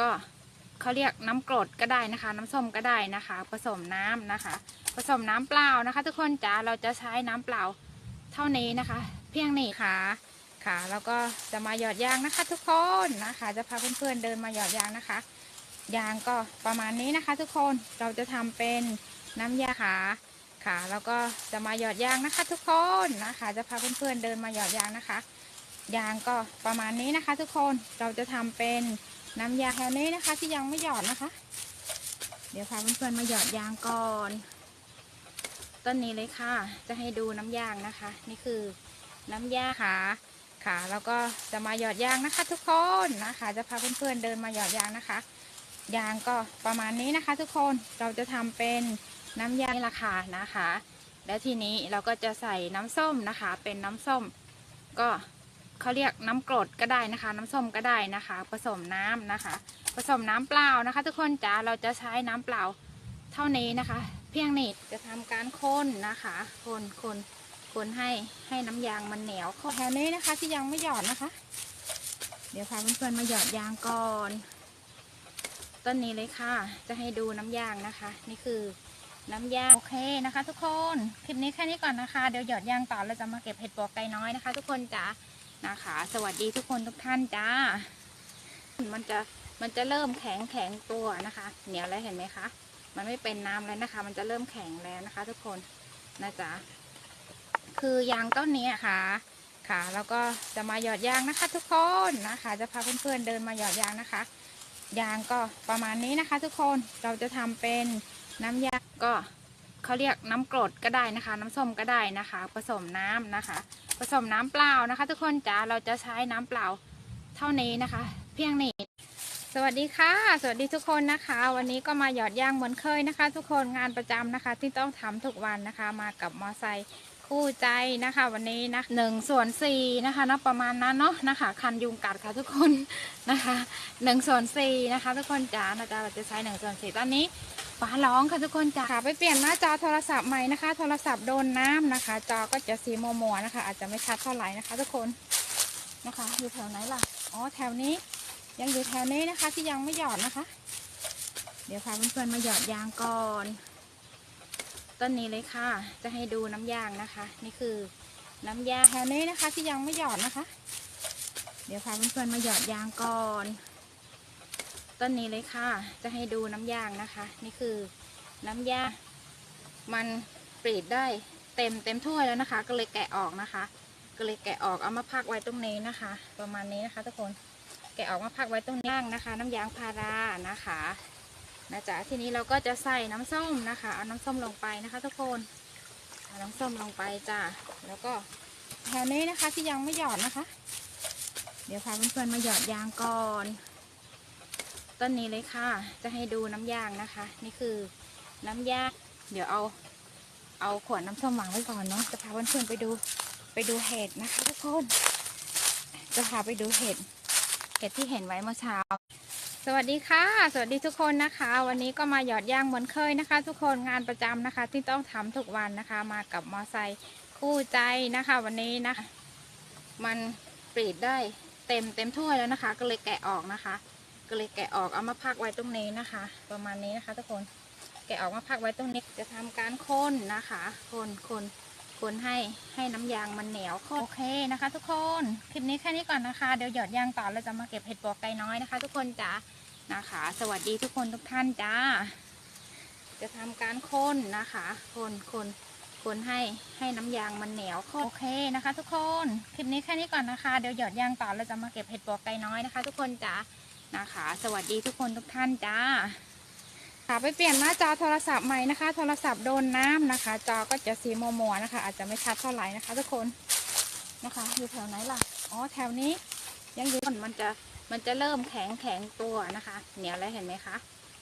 ก็เขาเรียกน้ำกรดก็ได้นะคะ น้ำส้มก็ได้นะคะ ผสมน้ำนะคะ ผสมน้ำเปล่านะคะ ทุกคนจ๋าเราจะใช้น้ำเปล่าเท่านี้นะคะ เพียงนี้ค่ะค่ะแล้วก็จะมาหยอดยางนะคะ ทุกคนนะคะ จะพาเพื่อนๆเดินมาหยอดยางนะคะ ยางก็ประมาณนี้นะคะ ทุกคนเราจะทำเป็นน้ำยาค่ะค่ะแล้วก็จะมาหยอดยางนะคะ ทุกคนนะคะ จะพาเพื่อนๆเดินมาหยอดยางนะคะ ยางก็ประมาณนี้นะคะ ทุกคนเราจะทำเป็น น้ำยาแถวนี้นะคะ ที่ยังไม่หยอดนะคะ เดี๋ยวพาเพื่อนๆมาหยอดยางก่อน ต้นนี้เลยค่ะ จะให้ดูน้ำยางนะคะ นี่คือน้ำยาค่ะค่ะแล้วก็จะมาหยอดยางนะคะ ทุกคนนะคะ จะพาเพื่อนๆเดินมาหยอดยางนะคะ ยางก็ประมาณนี้นะคะ ทุกคนเราจะทำเป็นน้ำยาราคานะคะ แล้วทีนี้เราก็จะใส่น้ำส้มนะคะ เป็นน้ำส้มก็ เขาเรียกน้ำกรดก็ได้นะคะ น้ำส้มก็ได้นะคะ ผสมน้ำนะคะ ผสมน้ำเปล่านะคะ ทุกคนจ๋าเราจะใช้น้ำเปล่าเท่านี้นะคะ เพียงนี้จะทำการคนนะคะ คนคนคนให้ให้น้ำยางมันเหนียวเข้าแถวนี้นะคะ ที่ยังไม่หยอดนะคะ เดี๋ยวพาเพื่อนๆมาหยอดยางก่อน ต้นนี้เลยค่ะ จะให้ดูน้ำยางนะคะ นี่คือน้ำยางโอเคนะคะ ทุกคน คลิปนี้แค่นี้ก่อนนะคะ เดี๋ยวหยอดยางต่อเราจะมาเก็บเห็ดปวกไก่น้อยนะคะ ทุกคนจ้า นะคะ สวัสดีทุกคนทุกท่านจ้า มันจะมันจะเริ่มแข็งแข็งตัวนะคะ เหนียวแล้วเห็นไหมคะ มันไม่เป็นน้ำแล้วนะคะ มันจะเริ่มแข็งแล้วนะคะ ทุกคนนะจ๊ะคือยางต้นนี้ค่ะค่ะ แล้วก็จะมาหยอดยางนะคะ ทุกคนนะคะ จะพาเพื่อนๆเดินมาหยอดยางนะคะ ยางก็ประมาณนี้นะคะ ทุกคนเราจะทำเป็นน้ำยางก็ เขาเรียกน้ำกรดก็ได้นะคะ น้ำส้มก็ได้นะคะ ผสมน้ำนะคะ ผสมน้ำเปล่านะคะ ทุกคนจ๋าเราจะใช้น้ำเปล่าเท่านี้นะคะ เพียงนี้สวัสดีค่ะ สวัสดีทุกคนนะคะ วันนี้ก็มาหยอดยางเหมือนเคยนะคะ ทุกคนงานประจำนะคะ ที่ต้องทำทุกวันนะคะ มากับมอไซค์คู่ใจนะคะ วันนี้นะหนึ่งส่วนสี่นะคะนะประมาณนั้นเนาะนะคะ คันยุงกัดค่ะทุกคนนะคะหนึ่งส่วนสี่นะคะ ทุกคนจ๋านะจ๊ะเราจะใช้หนึ่งส่วนสี่ตอนนี้ ฟ้าร้องค่ะทุกคนจ้าค่ะไปเปลี่ยนหน้าจอโทรศัพท์ใหม่นะคะ โทรศัพท์โดนน้ำนะคะ จอก็จะสีมัวมัวๆนะคะ อาจจะไม่ชัดเท่าไหร่นะคะ ทุกคนนะคะ อยู่แถวไหนล่ะอ๋อแถวนี้ ยังอยู่แถวนี้นะคะ ที่ยังไม่หยอดนะคะ เดี๋ยวพาเพื่อนๆมาหยอดยางก่อนต้นนี้เลยค่ะ จะให้ดูน้ำยางนะคะ นี่คือน้ำยาแถวนี้นะคะ ที่ยังไม่หยอดนะคะ เดี๋ยวพาเพื่อนๆมาหยอดยางก่อน ต้นนี้เลยค่ะ จะให้ดูน้ำยางนะคะ นี่คือน้ำยางมันปรีดได้เต็มเต็มถ้วยแล้วนะคะ ก็เลยแกะออกนะคะ ก็เลยแกะออกเอามาพักไว้ตรงนี้นะคะ ประมาณนี้นะคะทุกคนแกะออกมาพักไว้ตรงนี้ล่างนะคะ น้ำยางพารานะคะนะจ๊ะทีนี้เราก็จะใส่น้ำส้มนะคะเอาน้ำส้มลงไปนะคะ ทุกคนเอาน้ำส้มลงไปจ้ะแล้วก็แถวนี้นะคะที่ยังไม่หยอดนะคะ เดี๋ยวพาเพื่อนๆมาหยอดยางก่อน ต้นนี้เลยค่ะ จะให้ดูน้ำยางนะคะ นี่คือน้ำยาง เดี๋ยวเอาเอาขวดน้ำส้มวางไว้ก่อนเนาะ จะพาเพื่อนๆไปดูไปดูเห็ดนะคะทุกคน จะพาไปดูเห็ด เห็ดที่เห็นไว้เมื่อเช้า สวัสดีค่ะ สวัสดีทุกคนนะคะ วันนี้ก็มาหยอดยางเหมือนเคยนะคะ ทุกคนงานประจำนะคะ ที่ต้องทำทุกวันนะคะ มากับมอไซค์คู่ใจนะคะ วันนี้นะคะ มันปรีดได้เต็มเต็มถ้วยแล้วนะคะ ก็เลยแกะออกนะคะ ก็เลยแกะออกเอามาพักไว้ตรงนี้นะคะ ประมาณนี้นะคะทุกคนแกะออกมาพักไว้ตรงนี้จะทำการค้นนะคะคนคนคนให้ให้น้ำยางมันเหนียวโอเคนะคะ ทุกคนคลิปนี้แค่นี้ก่อนนะคะเดี๋ยวหยอดยางต่อเราจะมาเก็บเห็ดปวกไก่น้อยนะคะ ทุกคนจ้านะคะ สวัสดีทุกคนทุกท่านจ้าจะทำการค้นนะคะคนคนคนให้ให้น้ำยางมันเหนียวโอเคนะคะ ทุกคนคลิปนี้แค่นี้ก่อนนะคะเดี๋ยวหยอดยางต่อเราจะมาเก็บเห็ดปวกไก่น้อยนะคะ ทุกคนจ้า นะคะ สวัสดีทุกคนทุกท่านจ้าค่ะไปเปลี่ยนหน้าจอโทรศัพท์ใหม่นะคะ โทรศัพท์โดนน้ำนะคะ จอก็จะสีมัวมัวๆนะคะ อาจจะไม่ชัดเท่าไหร่นะคะ ทุกคนนะคะ อยู่แถวไหนล่ะอ๋อแถวนี้ ยังอยู่มันจะมันจะเริ่มแข็งแข็งตัวนะคะ เหนียวแล้วเห็นไหมคะ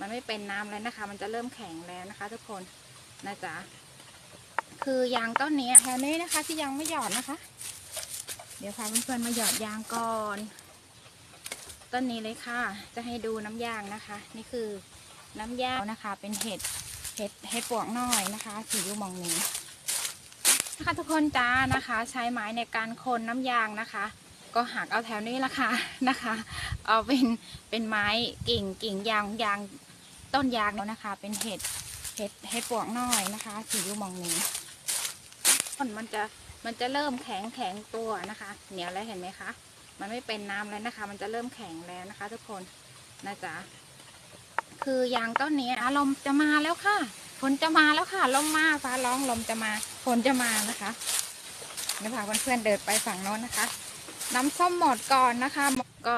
มันไม่เป็นน้ำแล้วนะคะ มันจะเริ่มแข็งแล้วนะคะ ทุกคนนะจ๊ะคือยางต้นนี้แถวนี้นะคะ ที่ยังไม่หยอดนะคะ เดี๋ยวพาเพื่อนๆมาหยอดยางก่อน ต้นนี้เลยค่ะ จะให้ดูน้ำยางนะคะ นี่คือน้ำยางนะคะ เป็นเห็ดเห็ดเห็ดปวกน้อยนะคะสีอยู่มองนี้นะคะทุกคนจ้านะคะ ใช้ไม้ในการคนน้ำยางนะคะ ก็หักเอาแถวนี้ละค่ะนะคะ เอาเป็นเป็นไม้กิ่งกิ่งยางยางต้นยางแล้วนะคะ เป็นเห็ดเห็ดเห็ดปวกน้อยนะคะสีอยู่มองนี้ต้นมันจะมันจะเริ่มแข็งแข็งตัวนะคะ เหนียวแล้วเห็นไหมคะ มันไม่เป็นน้ำแล้วนะคะ มันจะเริ่มแข็งแล้วนะคะ ทุกคนนะจ๊ะคือยางต้นนี้ลมจะมาแล้วค่ะฝนจะมาแล้วค่ะลมมาฟ้าร้องลมจะมาฝนจะมานะคะเดี๋ยวพาเพื่อนๆเดินไปฝั่งโน้นนะคะ น้ำส้มหมดก่อนนะคะ ก็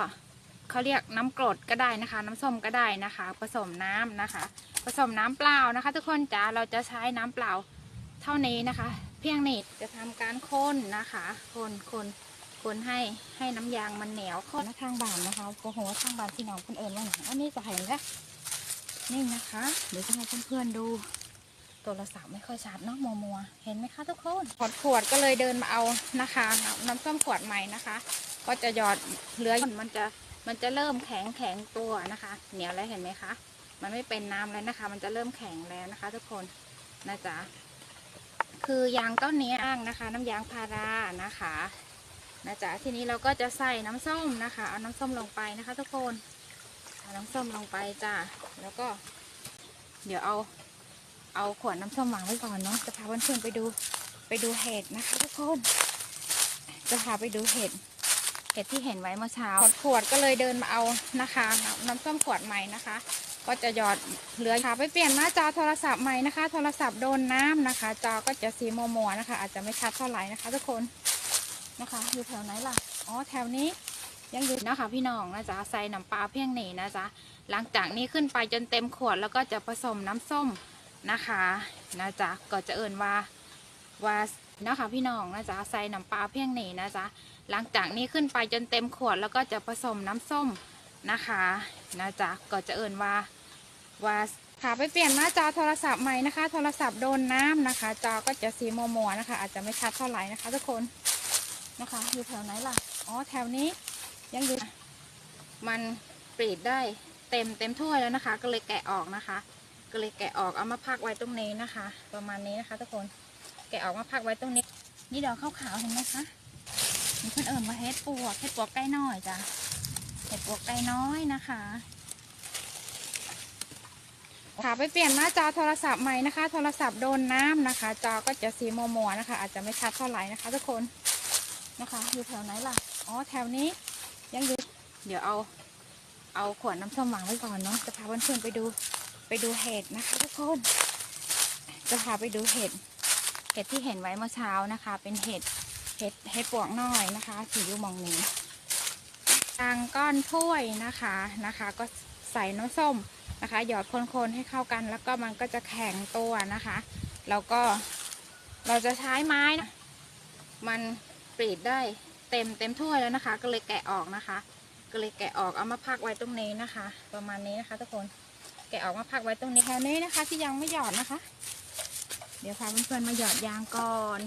เขาเรียกน้ำกรดก็ได้นะคะ น้ำส้มก็ได้นะคะ ผสมน้ำนะคะ ผสมน้ำเปล่านะคะ ทุกคนจ๋าเราจะใช้น้ำเปล่าเท่านี้นะคะ เพียงนี้จะทำการค้นนะคะ คนคน คนให้ให้น้ำยางมันเหนียวข้นทางบานนะคะโอ้โหทางบานที่น้องคนเอิญว่าหนังอันนี้จะเห็นแล้วนี่นะคะเดี๋ยวจะให้เพื่อนๆดูโทรศัพท์ไม่ค่อยชัดเนาะมัวมัวเห็นไหมคะทุกคนขวดขวดก็เลยเดินมาเอานะคะน้ำน้ำส้มขวดใหม่นะคะ ก็จะหยอดเหลือมันจะมันจะเริ่มแข็งแข็งตัวนะคะ เหนียวแล้วเห็นไหมคะ มันไม่เป็นน้ำแล้วนะคะ มันจะเริ่มแข็งแล้วนะคะ ทุกคนนะจ๊ะคือยางต้นนี้อ้างนะคะ น้ำยางพารานะคะ นะจ๊ะทีนี้เราก็จะใส่น้ำส้มนะคะ เอาน้ำส้มลงไปนะคะ ทุกคนเอาน้ำส้มลงไปจ้ะแล้วก็ เดี๋ยวเอาเอาขวดน้ำส้มวางไว้ก่อนเนาะจะพาเพื่อนๆไปดูไปดูเห็ดนะคะ ทุกคนจะพาไปดูเห็ดเห็ดที่เห็นไว้เมื่อเช้าขวดขวดก็เลยเดินมาเอานะคะน้ำน้ำส้มขวดใหม่นะคะ ก็จะหยอดเหลือค่ะไปเปลี่ยนหน้าจอโทรศัพท์ใหม่นะคะ โทรศัพท์โดนน้ำนะคะ จอก็จะสีมัวมัวๆนะคะ อาจจะไม่ชัดเท่าไหร่นะคะ ทุกคน นะคะ อยู่แถวไหนล่ะ อ๋อ แถวนี้ยังอยู่นะคะพี่น้องนะจ๊ะใส่น้ำปลาเพียงหนีนะจ๊ะหลังจากนี้ขึ้นไปจนเต็มขวดแล้วก็จะผสมน้ำส้มนะคะนะจ๊ะก็จะเอิ่นว่าว่านะคะพี่น้องนะจ๊ะใส่น้ำปลาเพียงหนีนะจ๊ะหลังจากนี้ขึ้นไปจนเต็มขวดแล้วก็จะผสมน้ำส้มนะคะนะจ๊ะก็จะเอิ่นว่าว่าค่ะไปเปลี่ยนหน้าจอโทรศัพท์ใหม่นะคะ โทรศัพท์โดนน้ำนะคะ จอก็จะสีมัวมัวๆนะคะ อาจจะไม่ชัดเท่าไหร่นะคะ ทุกคน นะคะ อยู่แถวไหนล่ะ อ๋อ แถวนี้ยังอยู่ มันปรีดได้เต็มเต็มถ้วยแล้วนะคะ ก็เลยแกะออกนะคะ ก็เลยแกะออกเอามาพักไว้ตรงนี้นะคะ ประมาณนี้นะคะทุกคน แกะออกมาพักไว้ตรงนี้ นี่ดอกขาวๆเห็นไหมคะมีเพื่อนเอิญมาเฮ็ดปวกเฮ็ดปวกไก่น้อยจ้ะเฮ็ดปวกไก่น้อยนะคะ ค่ะไปเปลี่ยนหน้าจอโทรศัพท์ใหม่นะคะ โทรศัพท์โดนน้ำนะคะ จอก็จะสีมัวมัวๆนะคะ อาจจะไม่ชัดเท่าไหร่นะคะทุกคน นะคะ อยู่แถวไหนล่ะ อ๋อ แถวนี้ ยังอยู่ เดี๋ยวเอา เอาขวดน้ำส้มวางไว้ก่อนเนาะ จะพาเพื่อนๆไปดู ไปดูเห็ดนะคะทุกคน จะพาไปดูเห็ด เห็ดที่เห็นไว้เมื่อเช้านะคะ เป็นเห็ด เห็ด เห็ดปวกน้อยนะคะสีอยู่มองนี้ทางก้อนถ้วยนะคะ นะคะ ก็ใส่น้ำส้มนะคะ หยอดคนๆให้เข้ากัน แล้วก็มันก็จะแข็งตัวนะคะ แล้วก็เราจะใช้ไม้นะ มัน ปรีดได้เต็มเต็มถ้วยแล้วนะคะ ก็เลยแกะออกนะคะ ก็เลยแกะออกเอามาพักไว้ตรงนี้นะคะ ประมาณนี้นะคะทุกคนแกะออกมาพักไว้ตรงนี้แค่นี้นะคะ ที่ยังไม่หยอดนะคะ เดี๋ยวพาเพื่อนๆมาหยอดยางก่อน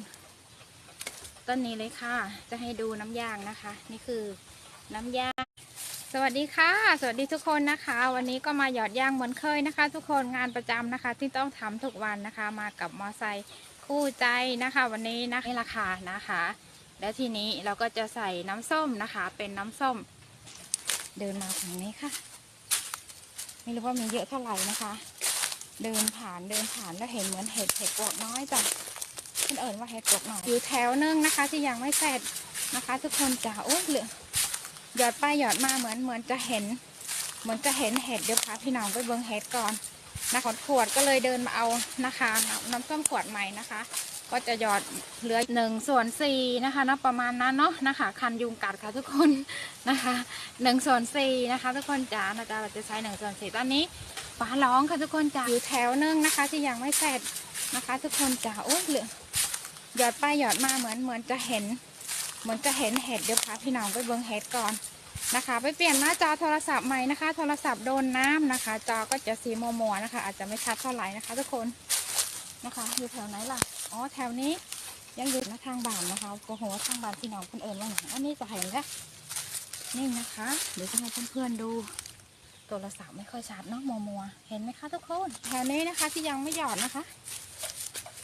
ต้นนี้เลยค่ะ จะให้ดูน้ำยางนะคะ นี่คือน้ำยางสวัสดีค่ะ สวัสดีทุกคนนะคะ วันนี้ก็มาหยอดยางเหมือนเคยนะคะ ทุกคนงานประจำนะคะ ที่ต้องทำทุกวันนะคะ มากับมอไซค์คู่ใจนะคะ วันนี้นะนี่ราคานะคะ แล้วทีนี้เราก็จะใส่น้ำส้มนะคะ เป็นน้ำส้ม เดินมาฝั่งนี้ค่ะ ไม่รู้ว่ามีเยอะเท่าไหร่นะคะ เดินผ่านเดินผ่านแล้วเห็นเหมือนเห็ดเห็ดปวกน้อยจ้ะเพื่อนเอิญว่าเห็ดปวกหน่อยอยู่แถวนึงนะคะ ที่ยังไม่เสร็จนะคะ ทุกคนจะโอ้ยเหลือหยอดไปหยอดมาเหมือนเหมือนจะเห็น เหมือนจะเห็นเห็ดเดี๋ยวพาพี่น้องไปเบิ้งเห็ดก่อนนะขวดขวดก็เลยเดินมาเอานะคะ น้ำน้ำส้มขวดใหม่นะคะ ก็จะหยอดเหลือหนึ่งส่วนสี่นะคะนะประมาณนั้นเนาะนะคะคันยุงกัดค่ะทุกคนนะคะหนึ่งส่วนสี่นะคะทุกคนจ๋านะจ๊ะเราจะใช้หนึ่งส่วนสี่ตอนนี้ฟ้าร้องค่ะทุกคนจ๋าอยู่แถวนึงนะคะ ที่ยังไม่เสร็จนะคะ ทุกคนจะโอ้ยเหลือหยอดไปหยอดมาเหมือนเหมือนจะเห็น เหมือนจะเห็นเห็ดเดี๋ยวพาพี่น้องไปเบิ้งเห็ดก่อนนะคะ ไปเปลี่ยนหน้าจอโทรศัพท์ใหม่นะคะ โทรศัพท์โดนน้ำนะคะ จอก็จะสีมัวมัวๆนะคะ อาจจะไม่ชัดเท่าไหร่นะคะ ทุกคนนะคะ อยู่แถวไหนล่ะ อ๋อแถวนี้ยังอยู่นะทางบ้านนะคะโอ้โหทางบ้านพี่น้องคนเอิญว่าหนังอันนี้จะเห็นแล้วนี่นะคะ เดี๋ยวจะให้เพื่อนๆดูโทรศัพท์ไม่ค่อยชัดเนาะมัวมัวเห็นไหมคะทุกคนแถวนี้นะคะ ที่ยังไม่หยอดนะคะ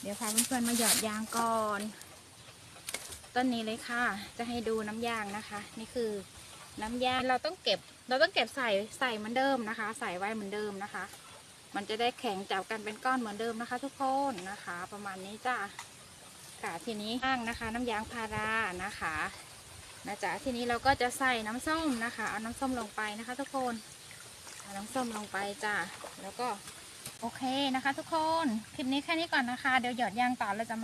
เดี๋ยวพาเพื่อนๆมาหยอดยางก่อนต้นนี้เลยค่ะ จะให้ดูน้ำยางนะคะ นี่คือน้ำยางเราต้องเก็บ เราต้องเก็บใส่ใส่เหมือนเดิมนะคะ ใส่ไว้เหมือนเดิมนะคะ มันจะได้แข็งจับกันเป็นก้อนเหมือนเดิมนะคะทุกคนนะคะ ประมาณนี้จ้ะค่ะทีนี้ข้างนะคะ น้ำยางพารานะคะนะจ๊ะทีนี้เราก็จะใส่น้ำส้มนะคะเอาน้ำส้มลงไปนะคะ ทุกคนเอาน้ำส้มลงไปจ้ะแล้วก็โอเคนะคะ ทุกคนคลิปนี้แค่นี้ก่อนนะคะเดี๋ยวหยอดยางต่อเราจะมา